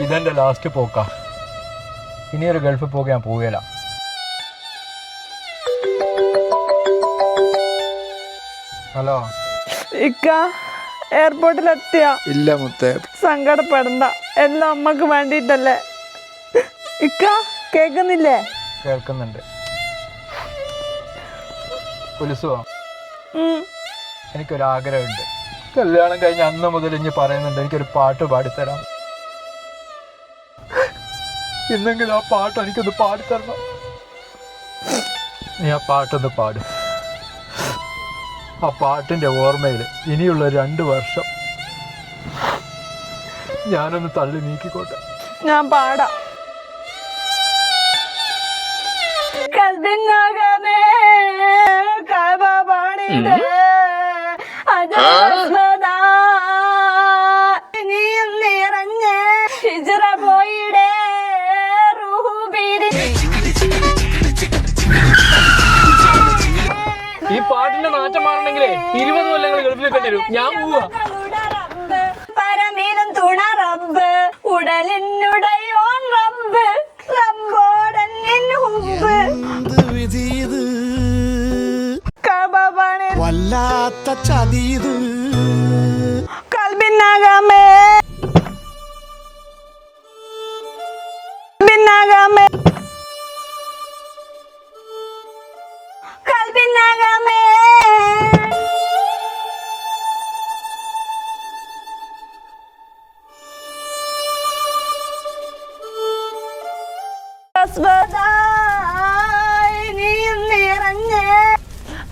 ഇതെന്റെ ലാസ്റ്റ് പോക്കാ. ഇനിയൊരു ഗൾഫിൽ പോക ഞാൻ പോവുകയില്ല ഹലോ. ഇക്ക എയർപോർട്ടിലെത്തിയ ഇല്ല മുത്തേ. സങ്കടപ്പെടണ്ട. എല്ലാം അമ്മയ്ക്ക് വേണ്ടിയിട്ടല്ലേ ഇക്ക കേക്കുന്നില്ലേ? കേൾക്കുന്നുണ്ട്. എനിക്കൊരാഗ്രഹമുണ്ട്. കല്യാണം കഴിഞ്ഞ് അന്ന് മുതൽ ഇനി പറയുന്നുണ്ട് എനിക്കൊരു പാട്ട് പാടിത്തരാം. ഇന്നെങ്കിലും ആ പാട്ട് എനിക്കൊന്ന് പാടിത്തരണം നീ ആ പാട്ടൊന്ന് പാട്. ആ പാട്ടിന്റെ ഓർമ്മയിൽ ഇനിയുള്ള രണ്ട് വർഷം ഞാനൊന്ന് തള്ളി നീക്കിക്കോട്ടെ. ഞാൻ പാടാം. കഥ പാടി ഈ പാട്ടിന്റെ നാറ്റം മാറണമെങ്കിലേ ഇരുപത് കൊല്ലങ്ങൾ ഗൾഫിലേക്ക് വരും. ഞാൻ പോവാ പരമീനം തുണ റബ്ബ് ഉടലിനുടയോൻ റബ്ബ് റബ്ബോടൻ വിധിയത് വല്ലാത്ത ചതിയത് കൽബിനകമേ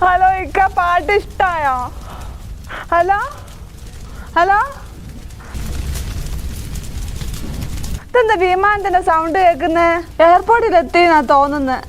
ഹലോ ഇക്ക പാട്ട് ഇഷ്ടായോ? ഹലോ? ഹലോ? ഇതെന്താ വിമാനത്തിന്റെ സൗണ്ട് കേൾക്കുന്നേ? എയർപോർട്ടിൽ എത്തിയെന്നാ തോന്നുന്നത്